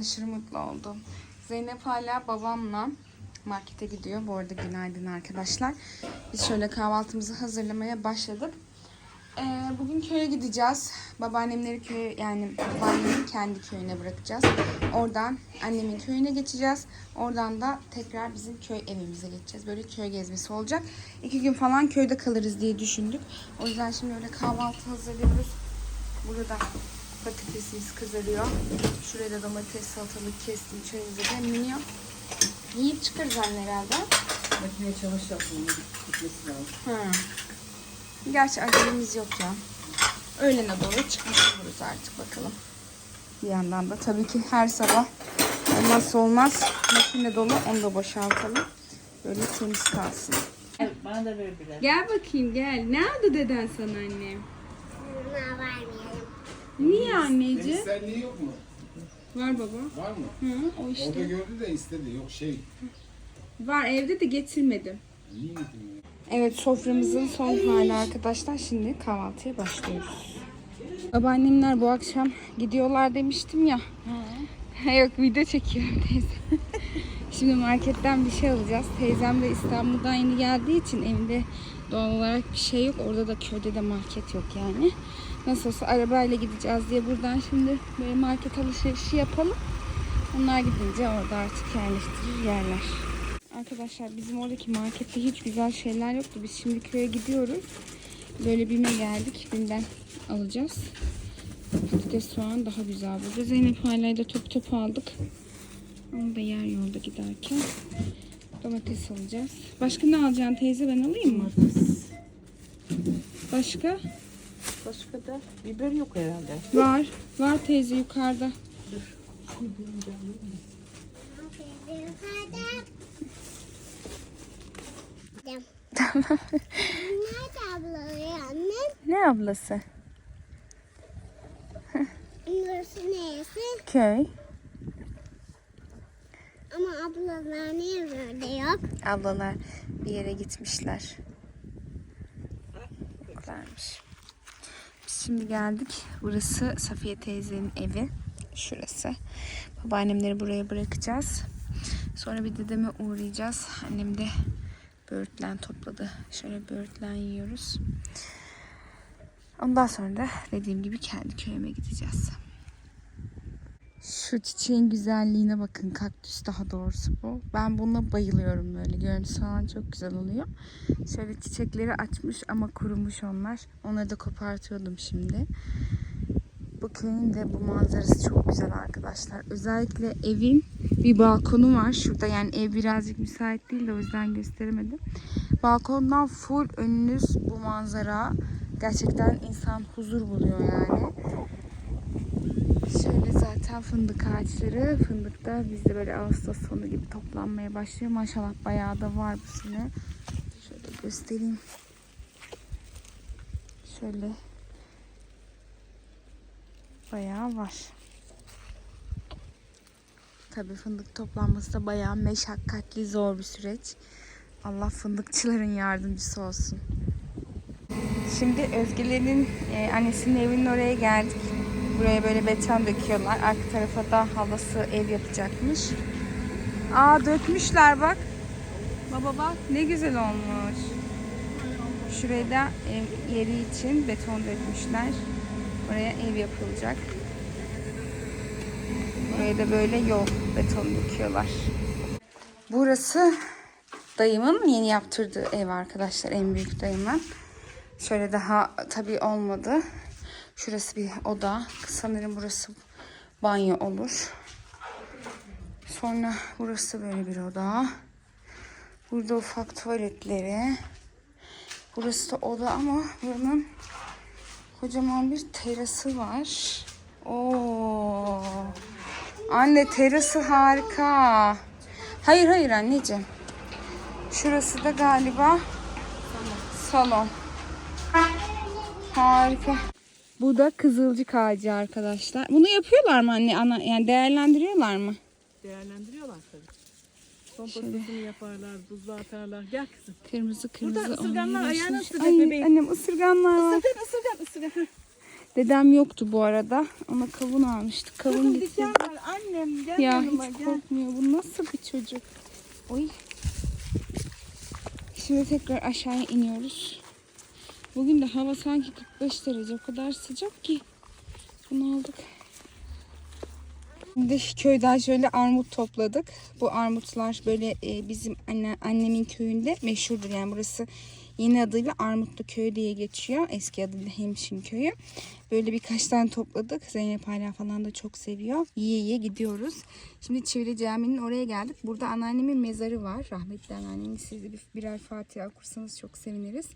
Aşırı mutlu oldum. Zeynep hala babamla markete gidiyor. Bu arada günaydın arkadaşlar. Biz şöyle kahvaltımızı hazırlamaya başladık. Ee, bugün köye gideceğiz. Babaannemleri köye yani babaannemin kendi köyüne bırakacağız. Oradan annemin köyüne geçeceğiz. Oradan da tekrar bizim köy evimize geçeceğiz. Böyle köy gezmesi olacak. İki gün falan köyde kalırız diye düşündük. O yüzden şimdi öyle kahvaltı hazırlıyoruz. Burada patatesimiz kızarıyor. Şuraya da domates, salatalık kestim. Çayımızı demleniyor. Yiyip çıkarız anne herhalde. Makineye çamaşır atmanın gitmesi lazım. Hı. Gerçi acelemiz yok ya. Öğlene doğru çıkmış oluruz artık bakalım. Bir yandan da tabii ki her sabah olmazsa olmaz makine dolu onu da boşaltalım. Böyle temiz kalsın. Evet, bana da ver birer. Gel bakayım gel. Ne aldı deden sana annem? Buna vermeyelim. Niye anneciğim? İsterliği yok mu? Var baba. Var mı? Hı, o Orada işte. gördü de istedi. Yok şey. Var evde de getirmedim. Niye? Evet soframızın son hali arkadaşlar. Şimdi kahvaltıya başlıyoruz. Babaannemler bu akşam gidiyorlar demiştim ya. Yok video çekiyorum teyze. Şimdi marketten bir şey alacağız. Teyzem de İstanbul'dan yeni geldiği için evinde doğal olarak bir şey yok. Orada da köyde de market yok yani. Nasıl olsa arabayla gideceğiz diye buradan şimdi böyle market alışverişi yapalım. Onlar gidince orada artık yerleştirir yerler. Arkadaşlar bizim oradaki markette hiç güzel şeyler yoktu. Biz şimdi köye gidiyoruz. Böyle BİM'e geldik. BİM'den alacağız. Patates soğan daha güzel burada. Zeynep hala da top top aldık. Onu da yer yolda giderken. Domates alacağız. Başka ne alacaksın teyze ben alayım mı? Başka? Başka da biber yok herhalde. Var. Var teyze yukarıda. Tamam. Ne ablası? Burası neresi? Köy. Ama ablalar niye böyle yok? Ablalar bir yere gitmişler. Güzelmiş. Şimdi geldik. Burası Safiye teyzenin evi. Şurası. Babaannemleri buraya bırakacağız. Sonra bir dedeme uğrayacağız. Annem de böğürtlen topladı. Şöyle böğürtlen yiyoruz. Ondan sonra da dediğim gibi kendi köyüme gideceğiz. Şu çiçeğin güzelliğine bakın. Kaktüs daha doğrusu bu. Ben buna bayılıyorum böyle. Görüntüsü falan çok güzel oluyor. Şöyle çiçekleri açmış ama kurumuş onlar. Onları da kopartıyordum şimdi. Bu köyün de bu manzarası çok güzel arkadaşlar. Özellikle evin bir balkonu var. Şurada yani ev birazcık müsait değil de o yüzden gösteremedim. Balkondan full önünüz bu manzara. Gerçekten insan huzur buluyor yani. Şöyle zaten fındık ağaçları. Fındık da bizde böyle Ağustos sonu gibi toplanmaya başlıyor. Maşallah bayağı da var bu sene. Şöyle göstereyim. Şöyle bayağı var. Tabii fındık toplanması da bayağı meşakkatli, zor bir süreç. Allah fındıkçıların yardımcısı olsun. Şimdi Özge'lerin e, annesinin evinin oraya geldik. Buraya böyle beton döküyorlar. Arka tarafa da halası ev yapacakmış. Aa dökmüşler bak. Baba bak ne güzel olmuş. Şuraya da ev yeri için beton dökmüşler. Oraya ev yapılacak. Buraya da böyle yol beton döküyorlar. Burası dayımın yeni yaptırdığı ev arkadaşlar. En büyük dayımın. Şöyle daha tabii olmadı. Şurası bir oda. Sanırım burası banyo olur. Sonra burası böyle bir oda. Burada ufak tuvaletleri. Burası da oda ama buranın kocaman bir terası var. Oo. Anne terası harika. Hayır hayır anneciğim. Şurası da galiba salon. Harika. Bu da kızılcık ağacı arkadaşlar. Bunu yapıyorlar mı anne? Ana, yani değerlendiriyorlar mı? Değerlendiriyorlar tabii. Kompostosunu yaparlar, buzluğa atarlar. Gel kızım. Kırmızı kırmızı. Burada ısırganlar ayağına ısıracak Ay, bebeğim. Annem ısırganlar var. Isırgan, ısırgan, ısırgan. Dedem yoktu bu arada. Ona kavun almıştık. Kavun Kızım diken var. Annem gel. ya yanıma, hiç gel. korkmuyor. Bu nasıl bir çocuk? Oy. Şimdi tekrar aşağıya iniyoruz. Bugün de hava sanki 45 derece. O kadar sıcak ki. Bunu aldık. Şimdi köyden şöyle armut topladık. Bu armutlar böyle e, bizim anne, annemin köyünde meşhurdur. Yani burası yeni adıyla Armutlu Köyü diye geçiyor. Eski adıyla Hemşin Köyü. Böyle birkaç tane topladık. Zeynep hala falan da çok seviyor. Yiye yiye gidiyoruz. Şimdi Çivili Camii'nin oraya geldik. Burada anneannemin mezarı var. Rahmetli anneannemin. Siz de bir, birer Fatiha okursanız çok seviniriz.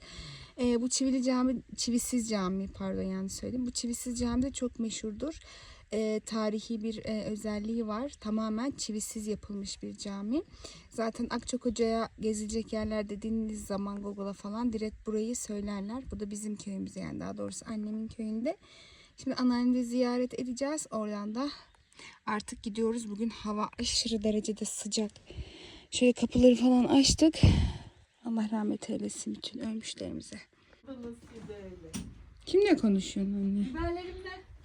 Ee, bu Çivili Cami, Çivisiz Cami pardon yanlış söyledim. Bu Çivisiz Cami de çok meşhurdur. Ee, tarihi bir e, özelliği var. Tamamen çivisiz yapılmış bir cami. Zaten Akçakoca'ya gezilecek yerler dediğiniz zaman Google'a falan direkt burayı söylerler. Bu da bizim köyümüz yani daha doğrusu annemin köyünde. Şimdi anneannemi ziyaret edeceğiz. Oradan da artık gidiyoruz. Bugün hava aşırı derecede sıcak. Şöyle kapıları falan açtık. Allah rahmet eylesin bütün ölmüşlerimize. Kimle konuşuyorsun anne?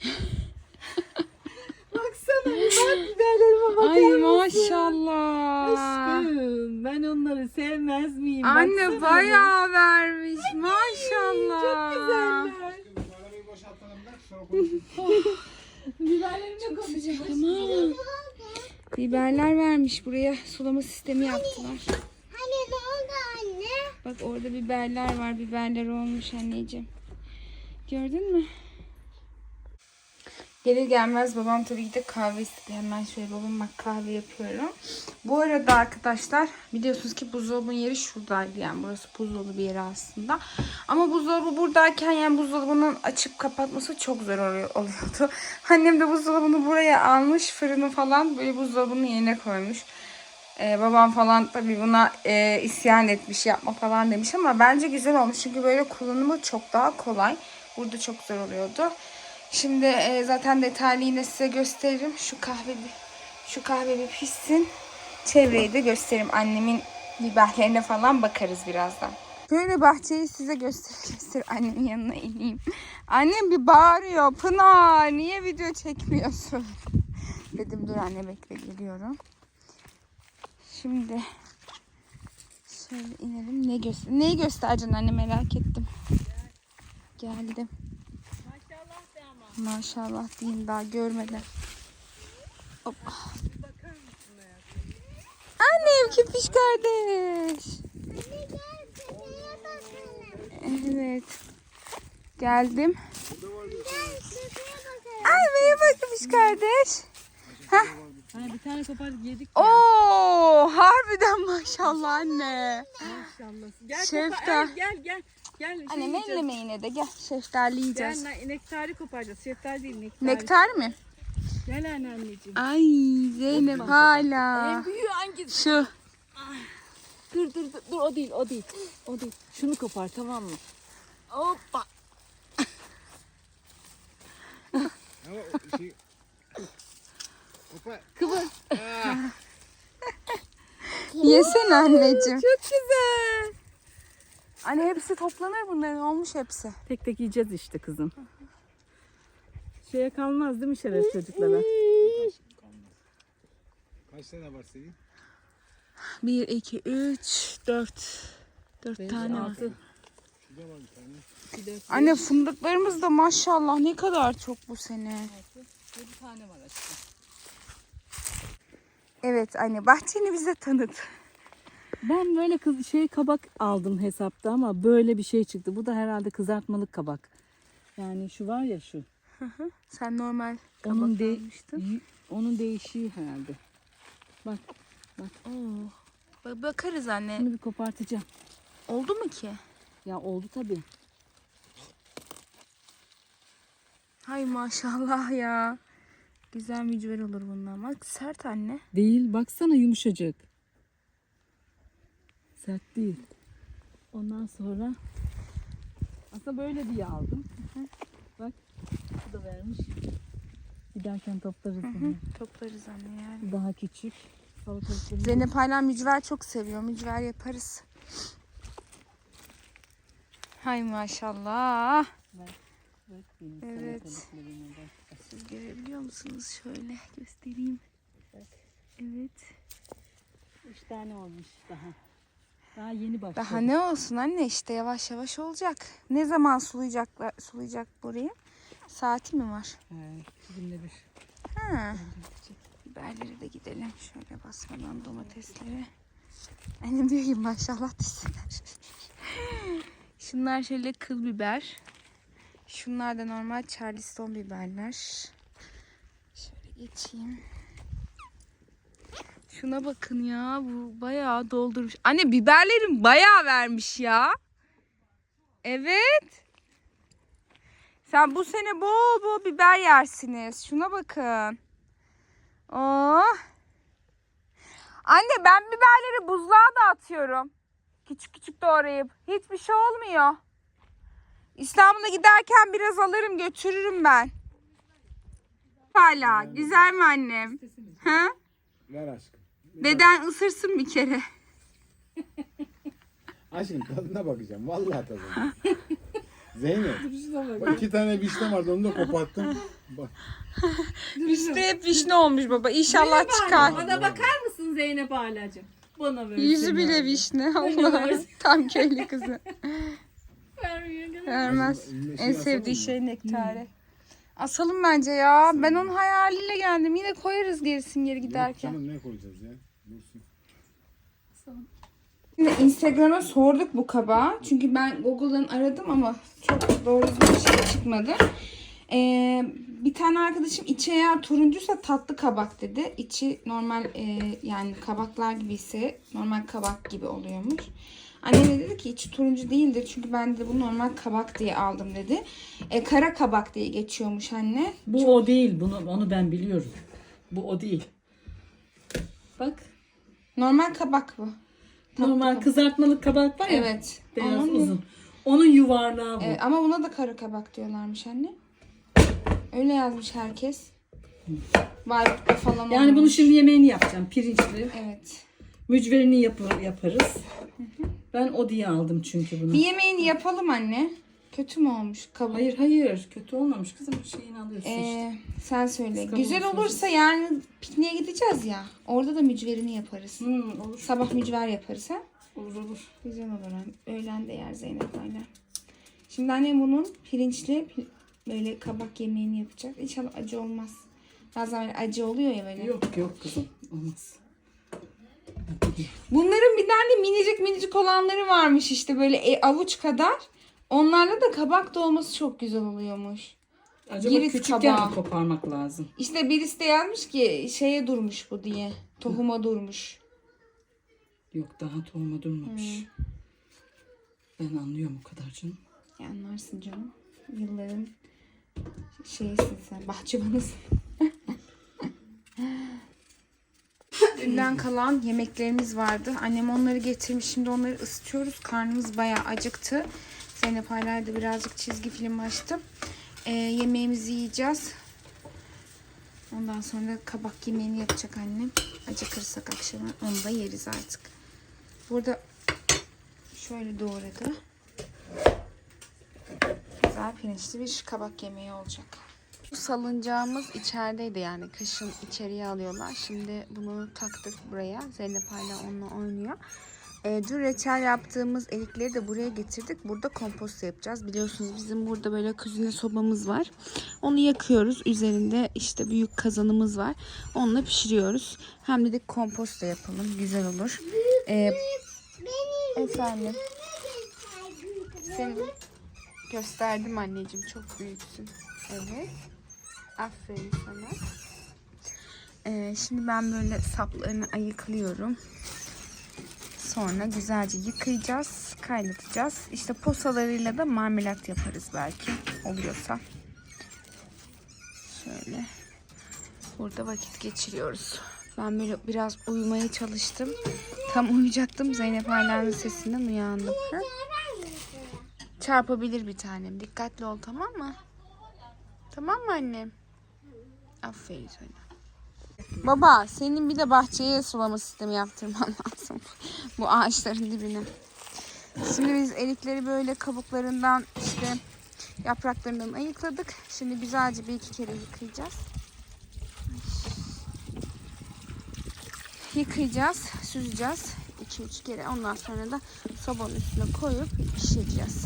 Baksana bir bak biberlerime bakar Ay mısın? maşallah. Aşkım ben onları sevmez miyim? Anne Baksana. bayağı vermiş. Maşallah. Çok güzeller. Arabayı boşaltalım da sonra konuşuruz. Biberlerimle konuşuyor. Tamam. Biberler vermiş buraya sulama sistemi yaptılar. Hani ne oldu anne? Bak orada biberler var. Biberler olmuş anneciğim. Gördün mü? Gelir gelmez babam tabii ki de kahve istedi. Hemen şöyle babama kahve yapıyorum. Bu arada arkadaşlar biliyorsunuz ki buzdolabının yeri şuradaydı. Yani burası buzdolabı bir yeri aslında. Ama buzdolabı buradayken yani buzdolabının açıp kapatması çok zor oluyor- oluyordu. Annem de buzdolabını buraya almış. Fırını falan böyle buzdolabının yerine koymuş. Ee, babam falan tabii buna e, isyan etmiş yapma falan demiş ama bence güzel olmuş. Çünkü böyle kullanımı çok daha kolay. Burada çok zor oluyordu. Şimdi e, zaten detaylı yine size gösteririm. Şu kahve bir, şu kahve bir pişsin. Çevreyi de gösteririm. Annemin biberlerine falan bakarız birazdan. Böyle bahçeyi size göster göster annemin yanına ineyim. Annem bir bağırıyor. Pınar niye video çekmiyorsun? Dedim dur anne bekle geliyorum. Şimdi şöyle inelim. Ne göster Neyi göstereceksin anne merak ettim. Geldim. Maşallah diyeyim daha görmeden. Hop. Annem köpüş kardeş. Anne gel köpeğe bakalım. Evet. Geldim. Ay merhaba köpüş kardeş. Hani bir tane kopardık yedik ya. Oo, harbiden maşallah anne. Maşallah. Gel Şefta. kopar. Gel gel gel. Şey Anne yiyeceğiz. elleme yine de gel. Şeftali yiyeceğiz. Gel ne- nektarı koparacağız. Şeftali değil nektarı. Nektar mı? Gel anne anneciğim. Ay Zeynep hala. En büyüğü hangisi? Şu. Dur dur dur. Dur o değil o değil. O değil. Şunu kopar tamam mı? Hoppa. Ama şey... Hopa. Kıvır. Yesene anneciğim. Çok güzel. Anne hepsi toplanır bunların olmuş hepsi. Tek tek yiyeceğiz işte kızım. Şeye kalmaz değil mi şeref çocuklara? Kaç tane var senin? 1, 2, 3, 4. 4 tane var. Şurada var bir tane. Anne fındıklarımız da maşallah ne kadar çok bu sene. yedi tane var aşkım. Evet anne bahçeni bize tanıt. Ben böyle kız şey kabak aldım hesapta ama böyle bir şey çıktı. Bu da herhalde kızartmalık kabak. Yani şu var ya şu. Sen normal Onun kabak de almıştın. onun değişiği herhalde. Bak Oo. Ba- Bakarız anne. bunu bir kopartacağım. Oldu mu ki? Ya oldu tabii. Hay maşallah ya. Güzel mücver olur bundan. Bak sert anne. Değil baksana yumuşacık. Sert değil. Ondan sonra aslında böyle diye aldım. Bak bu da vermiş. Giderken toplarız bunu. Toplarız anne yani. Daha küçük. Zeynep hala mücver çok seviyor. Mücver yaparız. Hay maşallah. Bak benim Evet. bak. Siz görebiliyor musunuz? Şöyle göstereyim. tane olmuş daha. Daha yeni başladı. Daha ne olsun anne işte yavaş yavaş olacak. Ne zaman sulayacaklar sulayacak burayı? Saati mi var? He, iki günde bir. Ha. Biberlere de gidelim. Şöyle basmadan domatesleri. Annem diyor ki maşallah desinler. Şunlar şöyle kıl biber. Şunlar da normal charleston biberler. Şöyle geçeyim. Şuna bakın ya. Bu bayağı doldurmuş. Anne biberlerin bayağı vermiş ya. Evet. Sen bu sene bol bol biber yersiniz. Şuna bakın. Oh. Anne ben biberleri buzluğa da atıyorum. Küçük küçük doğrayıp. Hiçbir şey olmuyor. İstanbul'a giderken biraz alırım götürürüm ben. Hala. Güzel mi annem? Ha? Ver aşkım. Deden ısırsın bir kere. Aşkım tadına bakacağım. Vallahi tadına. Zeynep. Bak. İki tane vişne vardı onu da koparttım. Bak. Üstü hep vişne olmuş baba. İnşallah çıkar. Bana bakar mısın Zeynep Alacığım? Bana ver. Yüzü bile vişne. Allah. Tam köylü kızı. Vermiyor. Vermez. En şey sevdiği şey nektarı. Asalım bence ya. Ben onun hayaliyle geldim. Yine koyarız gerisin geri giderken. Canım ne koyacağız ya? Şimdi Instagram'a sorduk bu kabağı. Çünkü ben Google'dan aradım ama çok doğru bir şey çıkmadı. Ee, bir tane arkadaşım içi eğer turuncuysa tatlı kabak dedi. İçi normal e, yani kabaklar gibi ise normal kabak gibi oluyormuş. Annem de dedi ki içi turuncu değildir. Çünkü ben de bu normal kabak diye aldım dedi. E, kara kabak diye geçiyormuş anne. Bu o değil. Bunu onu ben biliyorum. Bu o değil. Bak. Normal kabak bu. Normal kızartmalık kabak var ya. Evet. Beyaz Ama- uzun. Onun yuvarlağı bu. Evet, ama buna da kara kabak diyorlarmış anne. Öyle yazmış herkes. Bayburt'ta falan yani bunu olmuş. şimdi yemeğini yapacağım. Pirinçli. Evet. Mücverini yapar, yaparız. Ben o diye aldım çünkü bunu. Bir yemeğini yapalım anne. Kötü mü olmuş kabuk? Hayır hayır kötü olmamış kızım şeyini alıyorsun işte. Ee, sen söyle. Kabuğunu Güzel olursa soracaksın. yani pikniğe gideceğiz ya. Orada da mücverini yaparız. Hmm, olur Sabah mücver yaparız ha. olur olur. Güzel olur. anne. Öğlen de yer Zeynep hala. Şimdi annem bunun pirinçli pi- böyle kabak yemeğini yapacak. İnşallah acı olmaz. Bazen böyle acı oluyor ya böyle. Yok yok kızım olmaz. Bunların bir tane minicik minicik olanları varmış işte böyle e, avuç kadar. Onlarla da kabak dolması çok güzel oluyormuş. Acaba Giriz küçükken kabağı. mi koparmak lazım? İşte birisi de yazmış ki şeye durmuş bu diye. Tohuma durmuş. Yok daha tohuma durmamış. Ben anlıyorum o kadar canım. Ya anlarsın canım. Yılların şeysin sen. Bahçıvanısın. Dünden kalan yemeklerimiz vardı. Annem onları getirmiş. Şimdi onları ısıtıyoruz. Karnımız bayağı acıktı. Zeynep hala da birazcık çizgi film açtım. Ee, yemeğimizi yiyeceğiz. Ondan sonra kabak yemeğini yapacak annem. Acıkırsak akşama onu da yeriz artık. Burada şöyle doğradı. Güzel pirinçli bir kabak yemeği olacak. Bu salıncağımız içerideydi yani kışın içeriye alıyorlar. Şimdi bunu taktık buraya. Zeynep hala onunla oynuyor. Ee, dün reçel yaptığımız erikleri de buraya getirdik. Burada kompost yapacağız. Biliyorsunuz bizim burada böyle kuzine sobamız var. Onu yakıyoruz. Üzerinde işte büyük kazanımız var. Onunla pişiriyoruz. Hem dedik kompost da yapalım. Güzel olur. Ee, efendim. Seni gösterdim anneciğim. Çok büyüksün. Evet. Aferin sana. Ee, şimdi ben böyle saplarını ayıklıyorum. Sonra güzelce yıkayacağız, kaynatacağız. İşte posalarıyla da marmelat yaparız belki oluyorsa. Şöyle. Burada vakit geçiriyoruz. Ben böyle biraz uyumaya çalıştım. Tam uyuyacaktım. Zeynep Ayla'nın sesinden uyandım. Ha? Çarpabilir bir tanem. Dikkatli ol tamam mı? Tamam mı annem? Aferin sana. Baba senin bir de bahçeye sulama sistemi yaptırman lazım. Bu ağaçların dibine. Şimdi biz erikleri böyle kabuklarından işte yapraklarından ayıkladık. Şimdi güzelce bir iki kere yıkayacağız. yıkayacağız, süzeceğiz 2-3 kere. Ondan sonra da sobanın üstüne koyup pişireceğiz.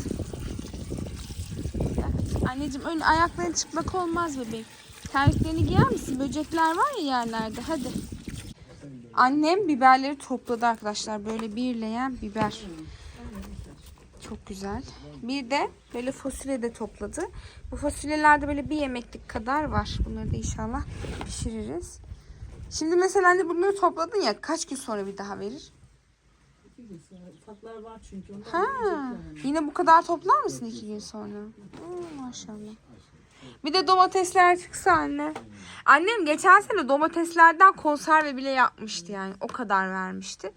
Anneciğim öyle ayakların çıplak olmaz bebeğim. Terliklerini giyer misin? Böcekler var ya yerlerde. Hadi. Annem biberleri topladı arkadaşlar. Böyle bir leğen biber. Çok güzel. Bir de böyle fasulye de topladı. Bu fasulyelerde böyle bir yemeklik kadar var. Bunları da inşallah pişiririz. Şimdi mesela hani bunları topladın ya kaç gün sonra bir daha verir? Ufaklar var çünkü. Ha, yine bu kadar toplar mısın iki gün sonra? Oo, maşallah. Bir de domatesler çıksa anne. Annem geçen sene domateslerden konserve bile yapmıştı yani. O kadar vermişti.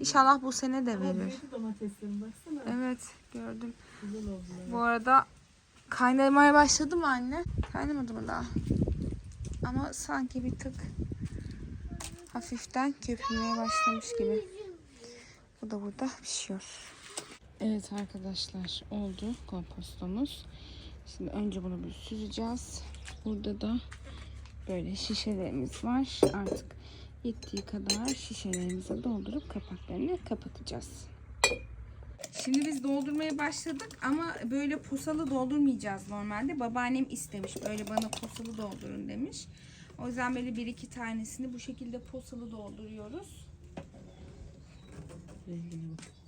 İnşallah bu sene de verir. Baksana. Evet gördüm. Güzel. Bu arada kaynamaya başladı mı anne? Kaynamadı mı daha? Ama sanki bir tık hafiften köpürmeye başlamış gibi. Bu da burada pişiyor. Evet arkadaşlar oldu kompostomuz. Şimdi önce bunu bir süzeceğiz. Burada da böyle şişelerimiz var. Artık yettiği kadar şişelerimize doldurup kapaklarını kapatacağız. Şimdi biz doldurmaya başladık ama böyle posalı doldurmayacağız normalde. Babaannem istemiş böyle bana posalı doldurun demiş. O yüzden böyle bir iki tanesini bu şekilde posalı dolduruyoruz.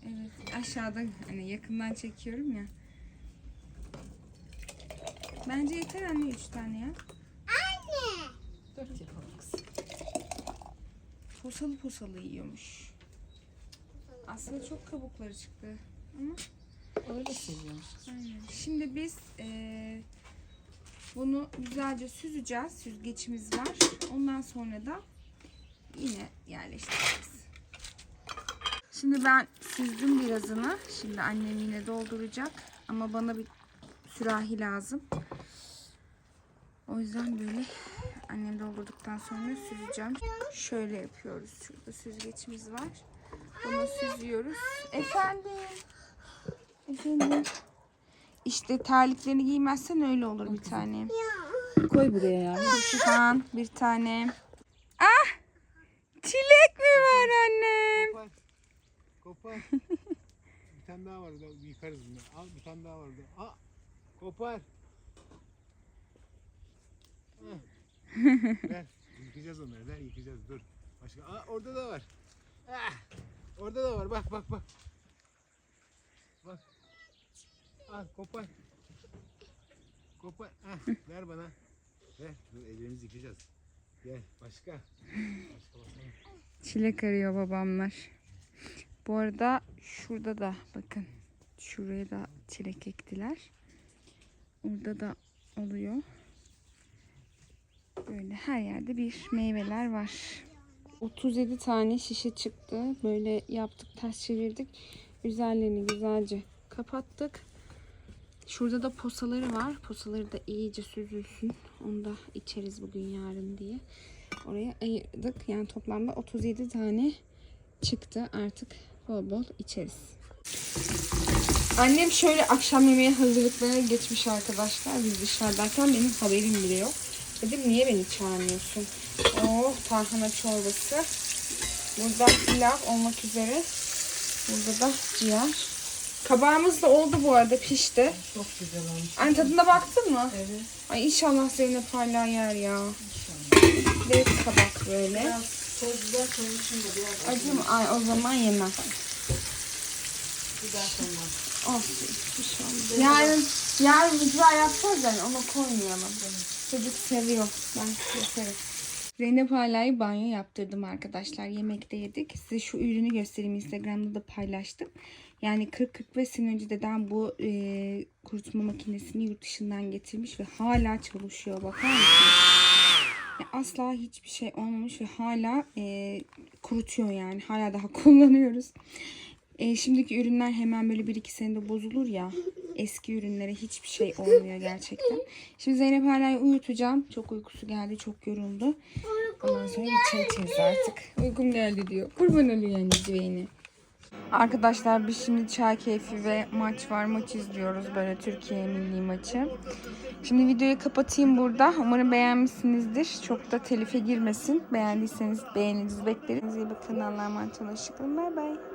Evet aşağıda hani yakından çekiyorum ya. Bence yeter anne üç tane ya. Dört yapalım kızım. Posalı posalı yiyormuş. Aslında çok kabukları çıktı. Ama Öyle seviyormuş. Aynen. Şimdi biz eee, bunu güzelce süzeceğiz. Süzgeçimiz var. Ondan sonra da yine yerleştireceğiz. Şimdi ben süzdüm birazını. Şimdi annem yine dolduracak. Ama bana bir sürahi lazım. O yüzden böyle annem doldurduktan sonra süzeceğim. Şöyle yapıyoruz. Şurada süzgeçimiz var. Bunu süzüyoruz. Efendim. Efendim. İşte terliklerini giymezsen öyle olur bir tane. Koy buraya ya. Turşudan bir tane. Ah! Çilek mi var annem? Kopar. Kopar. bir tane daha var. Yıkarız bunu. Al bir tane daha var. Aa, kopar. Ver. Yıkayacağız onları. Ver yıkayacağız. Dur. Başka. Aa orada da var. Ah, orada da var. Bak bak bak. Bak. Al kopar. Kopar. Ah, ver bana. Ver. Dur ellerimizi yıkayacağız. Gel. Başka. Başka başka. Çilek arıyor babamlar. Bu arada şurada da bakın. Şuraya da çilek ektiler. Orada da oluyor. Böyle her yerde bir meyveler var. 37 tane şişe çıktı. Böyle yaptık, ters çevirdik. Üzerlerini güzelce kapattık. Şurada da posaları var. Posaları da iyice süzülsün. Onu da içeriz bugün yarın diye. Oraya ayırdık. Yani toplamda 37 tane çıktı. Artık bol bol içeriz. Annem şöyle akşam yemeği hazırlıklarına geçmiş arkadaşlar. Biz dışarıdayken benim haberim bile yok. Dedim niye beni çağırmıyorsun? Oh tarhana çorbası. Burada pilav olmak üzere. Burada da ciğer. Kabağımız da oldu bu arada pişti. Çok güzel olmuş. Anne tadına baktın mı? Evet. Ay inşallah Zeynep hala yer ya. Dev kabak böyle. Biraz toz biber koymuşum da biraz Acı mı? Ay o zaman yemem. biber koymaz. Olsun. Olmaz. Yarın, yarın icra yapacağız yani ona koymayalım. Çocuk seviyor. Ben yaparım. Zeynep Hala'yı banyo yaptırdım arkadaşlar. Yemekte yedik. Size şu ürünü göstereyim. Instagram'da da paylaştım. Yani 40-45 sene önce dedem bu e, kurutma makinesini yurt dışından getirmiş ve hala çalışıyor. Bakar mısınız? Asla hiçbir şey olmamış ve hala e, kurutuyor yani. Hala daha kullanıyoruz. E, şimdiki ürünler hemen böyle bir iki senede bozulur ya. Eski ürünlere hiçbir şey olmuyor gerçekten. Şimdi Zeynep hala uyutacağım. Çok uykusu geldi, çok yoruldu. Ondan sonra içeriz artık. Uykum geldi diyor. Kurban oluyor anneciğini. Arkadaşlar biz şimdi çay keyfi ve maç var. Maç izliyoruz böyle Türkiye milli maçı. Şimdi videoyu kapatayım burada. Umarım beğenmişsinizdir. Çok da telife girmesin. Beğendiyseniz beğeninizi bekleriz. İyi bakın. Allah'a emanet olun. Hoşçakalın. Bay bay.